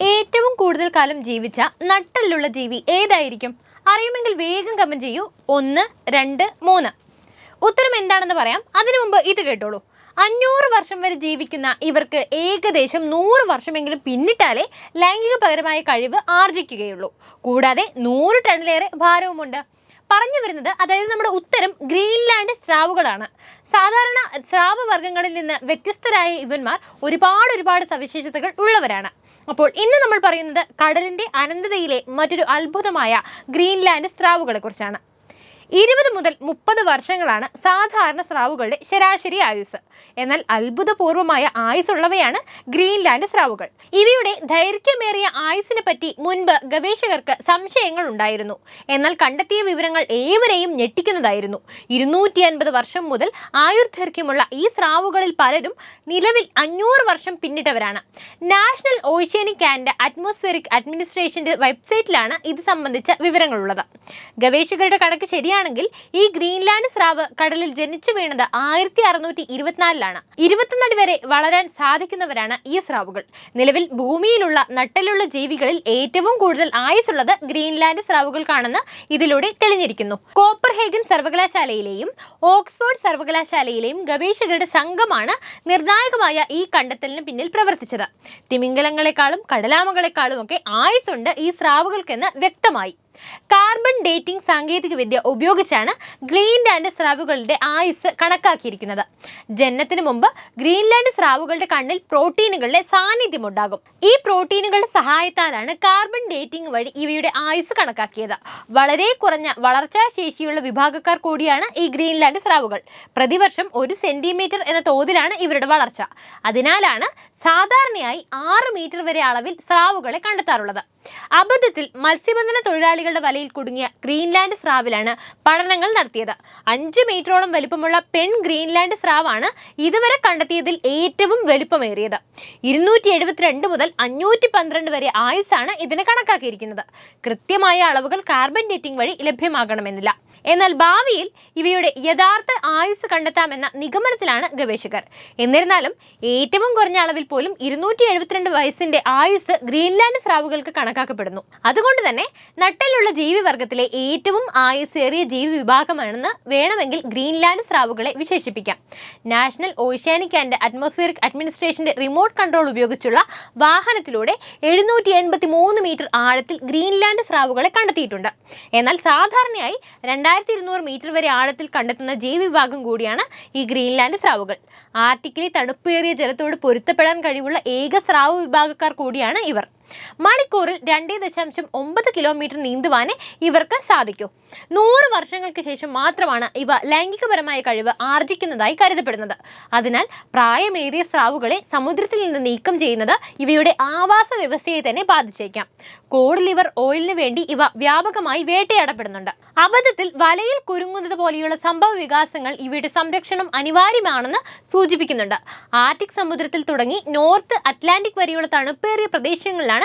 ഏറ്റവും കൂടുതൽ കാലം ജീവിച്ച നട്ടലുള്ള ജീവി ഏതായിരിക്കും? അറിയുമെങ്കിൽ വേഗം കമന്റ് ചെയ്യൂ. ഒന്ന് രണ്ട് മൂന്ന്. ഉത്തരം എന്താണെന്ന് പറയാം. അതിനു മുമ്പ് ഇത് കേട്ടോളൂ. അഞ്ഞൂറ് വർഷം വരെ ജീവിക്കുന്ന ഇവർക്ക് ഏകദേശം നൂറ് വർഷമെങ്കിലും പിന്നിട്ടാലേ ലൈംഗികപരമായ കഴിവ് ആർജിക്കുകയുള്ളൂ കൂടാതെ നൂറ് ടണ്ണിലേറെ ഭാരവുമുണ്ട്. പറഞ്ഞു വരുന്നത് അതായത് നമ്മുടെ ഉത്തരം ഗ്രീൻലാൻഡ് സ്രാവുകളാണ്. സാധാരണ സ്രാവ് വർഗങ്ങളിൽ നിന്ന് വ്യത്യസ്തരായ ഇവന്മാർ ഒരുപാട് ഒരുപാട് സവിശേഷതകൾ ഉള്ളവരാണ്. അപ്പോൾ ഇന്ന് നമ്മൾ പറയുന്നത് കടലിന്റെ അനന്തതയിലെ മറ്റൊരു അത്ഭുതമായ ഗ്രീൻലാൻഡ് സ്രാവുകളെ കുറിച്ചാണ് ഇരുപത് മുതൽ മുപ്പത് വർഷങ്ങളാണ് സാധാരണ സ്രാവുകളുടെ ശരാശരി ആയുസ് എന്നാൽ അത്ഭുതപൂർവമായ ആയുസുള്ളവയാണ് ഗ്രീൻലാൻഡ് സ്രാവുകൾ. ഇവയുടെ ദൈർഘ്യമേറിയ ആയുസിനെ പറ്റി മുൻപ് ഗവേഷകർക്ക് സംശയങ്ങൾ ഉണ്ടായിരുന്നു. എന്നാൽ കണ്ടെത്തിയ വിവരങ്ങൾ ഏവരെയും ഞെട്ടിക്കുന്നതായിരുന്നു. ഇരുന്നൂറ്റി അൻപത് വർഷം മുതൽ ആയുർദൈർഘ്യമുള്ള ഈ സ്രാവുകളിൽ പലരും നിലവിൽ അഞ്ഞൂറ് വർഷം പിന്നിട്ടവരാണ്. നാഷണൽ ഓഷ്യാനിക് ആൻഡ് അറ്റ്മോസ്ഫിയറിക് അഡ്മിനിസ്ട്രേഷന്റെ വെബ്സൈറ്റിലാണ് ഇത് സംബന്ധിച്ച വിവരങ്ങളുള്ളത്. ഗവേഷകരുടെ കണക്ക് ശരിയാണെങ്കിൽ ഈ ഗ്രീൻലാൻഡ് സ്രാവ് കടലിൽ ജനിച്ചു വീണത് ആയിരത്തി അറുന്നൂറ്റി ഇരുപത്തിനാലിലാണ് ഇരുപത്തൊന്നടി വരെ വളരാൻ സാധിക്കുന്നവരാണ് ഈ സ്രാവുകൾ. നിലവിൽ ഭൂമിയിലുള്ള നട്ടലുള്ള ജീവികളിൽ ഏറ്റവും കൂടുതൽ ആയുസുള്ളത് ഗ്രീൻലാൻഡ് സ്രാവുകൾക്കാണെന്ന് ഇതിലൂടെ തെളിഞ്ഞിരിക്കുന്നു. കോപ്പർഹേഗൻ സർവകലാശാലയിലെയും ഓക്സ്ഫോർഡ് സർവകലാശാലയിലെയും ഗവേഷകരുടെ സംഘമാണ് നിർണായകമായ ഈ കണ്ടെത്തലിന് പിന്നിൽ പ്രവർത്തിച്ചത്. തിമിംഗലങ്ങളെക്കാളും കടലാമകളെക്കാളും ഒക്കെ ആയുസുണ്ട് ഈ സ്രാവുകൾക്കെന്ന് വ്യക്തമായി. കാർബൺ ഡേറ്റിംഗ് സാങ്കേതികവിദ്യ ഉപയോഗിച്ചാണ് ഗ്രീൻലാൻഡ് സ്രാവുകളുടെ ആയുസ് കണക്കാക്കിയിരിക്കുന്നത്. ജനനത്തിന് മുമ്പ് ഗ്രീൻലാൻഡ് സ്രാവുകളുടെ കണ്ണിൽ പ്രോട്ടീനുകളുടെ സാന്നിധ്യം ഉണ്ടാകും ഈ പ്രോട്ടീനുകളുടെ സഹായത്താലാണ് കാർബൺ ഡേറ്റിംഗ് വഴി ഇവയുടെ ആയുസ് കണക്കാക്കിയത്. വളരെ കുറഞ്ഞ വളർച്ചാ ശേഷിയുള്ള വിഭാഗക്കാർ കൂടിയാണ് ഈ ഗ്രീൻലാൻഡ് സ്രാവുകൾ. പ്രതിവർഷം ഒരു സെന്റിമീറ്റർ എന്ന തോതിലാണ് ഇവരുടെ വളർച്ച. അതിനാലാണ് സാധാരണയായി ആറ് മീറ്റർ വരെ അളവിൽ സ്രാവുകളെ കണ്ടെത്താറുള്ളത്. അബദ്ധത്തിൽ മത്സ്യബന്ധന തൊഴിലാളികളുടെ വലയിൽ കുടുങ്ങിയ ഗ്രീൻലാൻഡ് സ്രാവിലാണ് പഠനങ്ങൾ നടത്തിയത്. അഞ്ച് മീറ്ററോളം വലിപ്പമുള്ള പെൺ ഗ്രീൻലാൻഡ് സ്രാവാണ് ഇതുവരെ കണ്ടെത്തിയതിൽ ഏറ്റവും വലിപ്പമേറിയത്. ഇരുന്നൂറ്റി എഴുപത്തിരണ്ട് മുതൽ അഞ്ഞൂറ്റി പന്ത്രണ്ട് വരെ ആയുസാണ് ഇതിന് കണക്കാക്കിയിരിക്കുന്നത്. കൃത്യമായ അളവുകൾ കാർബൺ ഡേറ്റിംഗ് വഴി ലഭ്യമാകണമെന്നില്ല. എന്നാൽ ഭാവിയിൽ ഇവയുടെ യഥാർത്ഥ ആയുസ് കണ്ടെത്താമെന്ന നിഗമനത്തിലാണ് ഗവേഷകർ. എന്നിരുന്നാലും ഏറ്റവും കുറഞ്ഞ അളവിൽ പോലും ഇരുന്നൂറ്റി എഴുപത്തിരണ്ട് വയസ്സിന്റെ ആയുസ് ഗ്രീൻലാൻഡ് സ്രാവുകൾക്ക് കണക്കാക്കപ്പെടുന്നു. അതുകൊണ്ട് തന്നെ നട്ടലുള്ള ജീവിവർഗത്തിലെ ഏറ്റവും ആയുസേറിയ ജീവി വിഭാഗമാണെന്ന് വേണമെങ്കിൽ ഗ്രീൻലാൻഡ് സ്രാവുകളെ വിശേഷിപ്പിക്കാം. നാഷണൽ ഓഷ്യാനിക് ആൻഡ് അറ്റ്മോസ്ഫിയറിക് അഡ്മിനിസ്ട്രേഷന്റെ റിമോട്ട് കൺട്രോൾ ഉപയോഗിച്ചുള്ള വാഹനത്തിലൂടെ എഴുന്നൂറ്റി എൺപത്തി മൂന്ന് മീറ്റർ ആഴത്തിൽ ഗ്രീൻലാൻഡ് സ്രാവുകളെ കണ്ടെത്തിയിട്ടുണ്ട്. എന്നാൽ സാധാരണയായി രണ്ടായിരത്തി ഇരുന്നൂറ് മീറ്റർ വരെ ആഴത്തിൽ കണ്ടെത്തുന്ന ജീവിവിഭാഗം കൂടിയാണ് ഈ ഗ്രീൻലാൻഡ് സ്രാവുകൾ. ആർട്ടിക്കിലെ തണുപ്പേറിയ ജലത്തോട് പൊരുത്തപ്പെടാൻ കഴിവുള്ള ഏക സ്രാവ് വിഭാഗക്കാർ കൂടിയാണ് ഇവർ. മണിക്കൂറിൽ രണ്ടേ ദശാംശം ഒമ്പത് കിലോമീറ്റർ നീന്തുവാനേ ഇവർക്ക് സാധിക്കൂ. നൂറ് വർഷങ്ങൾക്ക് ശേഷം മാത്രമാണ് ഇവ ലൈംഗികപരമായ കഴിവ് ആർജിക്കുന്നതായി കരുതപ്പെടുന്നത്. അതിനാൽ പ്രായമേറിയ സ്രാവുകളെ സമുദ്രത്തിൽ നിന്ന് നീക്കം ചെയ്യുന്നത് ഇവയുടെ ആവാസ വ്യവസ്ഥയെ തന്നെ ബാധിച്ചേക്കാം. കോഡ് ലിവർ ഓയിലിന് വേണ്ടി ഇവ വ്യാപകമായി വേട്ടയാടപ്പെടുന്നുണ്ട്. അബദ്ധത്തിൽ വലയിൽ കുരുങ്ങുന്നത് പോലെയുള്ള സംഭവ വികാസങ്ങൾ ഇവയുടെ സംരക്ഷണം അനിവാര്യമാണെന്ന് സൂചിപ്പിക്കുന്നുണ്ട്. ആർട്ടിക് സമുദ്രത്തിൽ തുടങ്ങി നോർത്ത് അറ്റ്ലാന്റിക് വരെയുള്ള തണുപ്പേറിയ പ്രദേശങ്ങളിലാണ്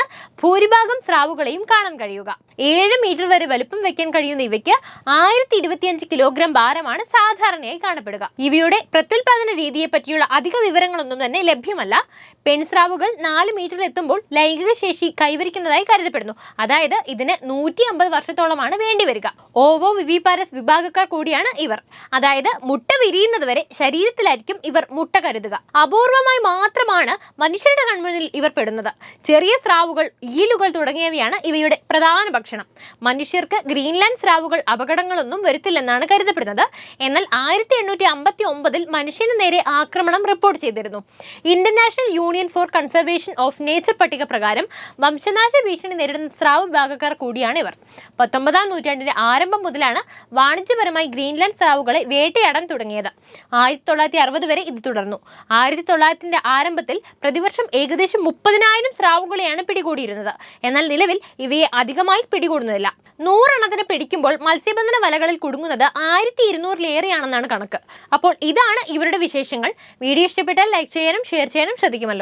ഭൂരിഭാഗം സ്രാവുകളെയും കാണാൻ കഴിയുക. ഏഴ് മീറ്റർ വരെ വലുപ്പം വെക്കാൻ കഴിയുന്ന ഇവയ്ക്ക് ആയിരത്തി ഇരുപത്തിയഞ്ച് കിലോഗ്രാം ഭാരമാണ് സാധാരണയായി കാണപ്പെടുക. ഇവയുടെ പ്രത്യുൽപാദന രീതിയെ പറ്റിയുള്ള അധിക വിവരങ്ങളൊന്നും തന്നെ ലഭ്യമല്ല. പെൺസ്രാവുകൾ നാല് മീറ്ററിൽ എത്തുമ്പോൾ ലൈംഗിക ശേഷി കൈവരിക്കുന്നതായി കരുതപ്പെടുന്നു. അതായത് ഇതിന് നൂറ്റി അമ്പത് വർഷത്തോളമാണ് വേണ്ടിവരിക ഓവോ വിവിപാരസ് വിഭാഗക്കാർ കൂടിയാണ് ഇവർ. അതായത് മുട്ട വിരിയുന്നത് വരെ ശരീരത്തിലായിരിക്കും ഇവർ മുട്ട കരുതുക. അപൂർവമായി മാത്രമാണ് മനുഷ്യരുടെ കൺമുന്നിൽ ഇവർ പെടുന്നത്. ചെറിയ സ്രാവുകൾ ഈലുകൾ തുടങ്ങിയവയാണ് ഇവയുടെ പ്രധാന ഭക്ഷണം. മനുഷ്യർക്ക് ഗ്രീൻലാൻഡ് സ്രാവുകൾ അപകടങ്ങളൊന്നും വരുത്തില്ലെന്നാണ് കരുതപ്പെടുന്നത്. എന്നാൽ ആയിരത്തി എണ്ണൂറ്റി അമ്പത്തി ഒമ്പതിൽ മനുഷ്യന് നേരെ ആക്രമണം റിപ്പോർട്ട് ചെയ്തിരുന്നു. International Union for Conservation of Nature പട്ടിക പ്രകാരം വംശനാശ ഭീഷണി നേരിടുന്ന സ്രാവ് വിഭാഗക്കാർ കൂടിയാണ് ഇവർ. പത്തൊമ്പതാം നൂറ്റാണ്ടിന്റെ ആരംഭം മുതലാണ് വാണിജ്യപരമായി ഗ്രീൻലാൻഡ് സ്രാവുകളെ വേട്ടയാടാൻ തുടങ്ങിയത്. ആയിരത്തി തൊള്ളായിരത്തി അറുപത് വരെ ഇത് തുടർന്നു. ആയിരത്തി തൊള്ളായിരത്തിന്റെ ആരംഭത്തിൽ പ്രതിവർഷം ഏകദേശം മുപ്പതിനായിരം സ്രാവുകളെയാണ് പിടികൂടിയിരുന്നത്. എന്നാൽ നിലവിൽ ഇവയെ അധികമായി പിടികൂടുന്നില്ല നൂറെണ്ണത്തിന് പിടിക്കുമ്പോൾ മത്സ്യബന്ധന വലകളിൽ കുടുങ്ങുന്നത് ആയിരത്തി ഇരുന്നൂറിലേറെയാണെന്നാണ് കണക്ക്. അപ്പോൾ ഇതാണ് ഇവരുടെ വിശേഷങ്ങൾ. വീഡിയോ ഇഷ്ടപ്പെട്ടാൽ ലൈക്ക് ചെയ്യാനും ഷെയർ ചെയ്യാനും ശ്രദ്ധിക്കുമല്ലോ.